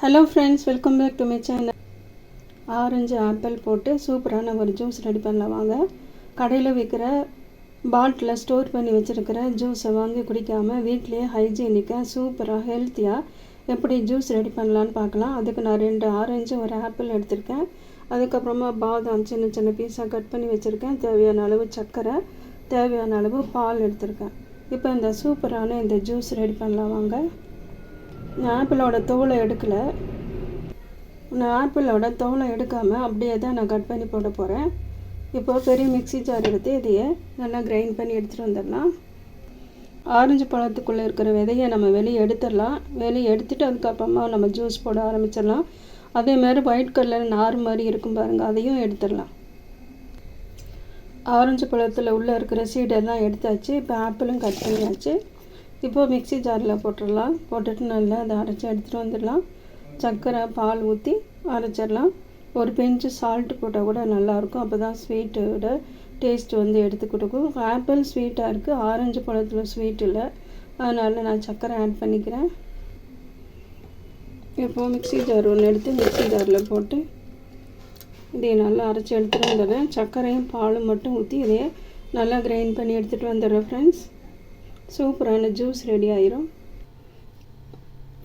Hello friends welcome back to my channel orange apple போட்டு சூப்பரான ஒரு ஜூஸ் ரெடி பண்ணலாம் வாங்க. கடையில் விற்கிற பாட்டில் ஸ்டோர் பண்ணி வச்சுருக்கிற ஜூஸை வாங்கி குடிக்காமல் வீட்லேயே ஹைஜீனிக்காக சூப்பராக ஹெல்த்தியாக எப்படி ஜூஸ் ரெடி பண்ணலான்னு பார்க்கலாம். அதுக்கு நான் ரெண்டு ஆரஞ்சு ஒரு ஆப்பிள் எடுத்திருக்கேன். அதுக்கப்புறமா பாதாம் சின்ன சின்ன பீஸாக கட் பண்ணி வச்சுருக்கேன். தேவையான அளவு சர்க்கரை தேவையான அளவு பால் எடுத்திருக்கேன். இப்போ இந்த சூப்பரான இந்த ஜூஸ் ரெடி பண்ணலாம் வாங்க. நான் ஆப்பிளோட தோலை எடுக்கலை. நான் ஆப்பிளோட தோலை எடுக்காமல் அப்படியே தான் நான் கட் பண்ணி போட போகிறேன் இப்போ பெரிய மிக்சி ஜார் எடுத்து இதையே நல்லா கிரைண்ட் பண்ணி எடுத்துகிட்டு வந்துடலாம். ஆரஞ்சு பழத்துக்குள்ளே இருக்கிற விதையை நம்ம வெளியே எடுத்துடலாம். வெளியே எடுத்துட்டு அதுக்கப்புறமா நம்ம ஜூஸ் போட ஆரம்பிச்சிடலாம். அதேமாதிரி ஒயிட் கலர் நார் மாதிரி இருக்கும் பாருங்கள் அதையும் எடுத்துடலாம். ஆரஞ்சு பழத்தில் உள்ளே இருக்கிற சீடெல்லாம் எடுத்தாச்சு. இப்போ ஆப்பிளும் கட் பண்ணியாச்சு. இப்போது மிக்ஸி ஜாரில் போட்டுடலாம். போட்டுட்டு நல்லா அதை அரைச்சி எடுத்துகிட்டு வந்துடலாம். சர்க்கரை பால் ஊற்றி அரைச்சிடலாம். ஒரு பெஞ்சு சால்ட் போட்டால் கூட நல்லாயிருக்கும். அப்போ தான் ஸ்வீட்டோட டேஸ்ட் வந்து எடுத்து கொடுக்கும். ஆப்பிள் ஸ்வீட்டாக இருக்குது ஆரஞ்சு பழத்தில் ஸ்வீட் இல்லை. அதனால் நான் சர்க்கரை ஆட் பண்ணிக்கிறேன். இப்போது மிக்ஸி ஜார் ஒன்று எடுத்து மிக்ஸி ஜாரில் போட்டு இதை நல்லா அரைச்சி எடுத்துகிட்டு வந்துடுறேன். சர்க்கரையும் பாலும் மட்டும் ஊற்றி இதையே நல்லா கிரைண்ட் பண்ணி எடுத்துகிட்டு வந்துடுறேன் ஃப்ரெண்ட்ஸ் சூப்பரான ஜூஸ் ரெடி ஆயிரும்.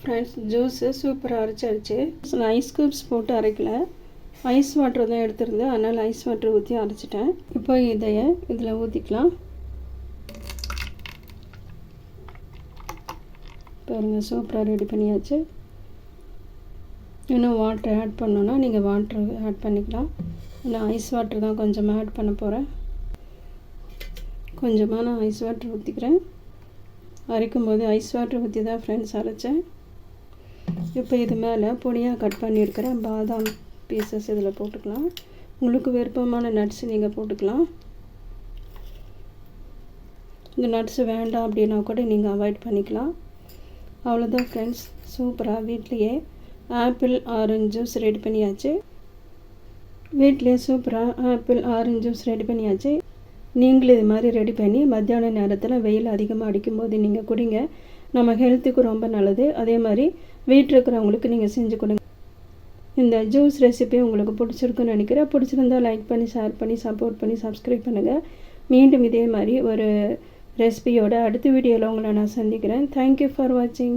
ஃப்ரெண்ட்ஸ் ஜூஸு சூப்பராக அரைச்சாச்சு. நான் ஐஸ் க்யூப்ஸ் போட்டு அரைக்கல. ஐஸ் வாட்டர் தான் எடுத்திருந்தேன். அதனால் ஐஸ் வாட்டர் ஊற்றி அரைச்சிட்டேன். இப்போ இதைய இதில் ஊற்றிக்கலாம் பாருங்கள் சூப்பராக ரெடி பண்ணியாச்சு. இன்னும் வாட்டர் ஆட் பண்ணோன்னா நீங்கள் வாட்டர் ஆட் பண்ணிக்கலாம். நான் ஐஸ் வாட்டர் தான் கொஞ்சமாக ஆட் பண்ண போகிறேன் கொஞ்சமாக நான் ஐஸ் வாட்டர் ஊற்றிக்கிறேன் அரைக்கும் போது ஐஸ் வாட்டர் ஊற்றி தான் ஃப்ரெண்ட்ஸ் அரைச்சேன். இப்போ இது மேலே பொடியாக கட் பண்ணியிருக்கிற பாதாம் பீசஸ் இதில் போட்டுக்கலாம். உங்களுக்கு விருப்பமான நட்ஸ் நீங்கள் போட்டுக்கலாம். இந்த நட்ஸு வேண்டாம் அப்படின்னா கூட நீங்கள் அவாய்ட் பண்ணிக்கலாம். அவ்வளோதான் ஃப்ரெண்ட்ஸ் சூப்பராக வீட்லேயே ஆப்பிள் ஆரஞ்சு ஜூஸ் ரெடி பண்ணியாச்சு. வீட்லேயே சூப்பராக ஆப்பிள் ஆரஞ்சு ஜூஸ் ரெடி பண்ணியாச்சு. நீங்களும் இது மாதிரி ரெடி பண்ணி மத்தியான நேரத்தில் வெயில் அதிகமாக அடிக்கும்போது நீங்கள் குடிங்க. நம்ம ஹெல்த்துக்கு ரொம்ப நல்லது. அதே மாதிரி வீட்டில் இருக்கிறவங்களுக்கு நீங்கள் செஞ்சு கொடுங்க. இந்த ஜூஸ் ரெசிபி உங்களுக்கு பிடிச்சிருக்குன்னு நினைக்கிறேன். பிடிச்சிருந்தால் லைக் பண்ணி ஷேர் பண்ணி சப்போர்ட் பண்ணி சப்ஸ்கிரைப் பண்ணுங்கள் மீண்டும் இதே மாதிரி ஒரு ரெசிபியோட அடுத்த வீடியோவில் உங்களை நான் சந்திக்கிறேன். தேங்க்யூ ஃபார் வாட்சிங்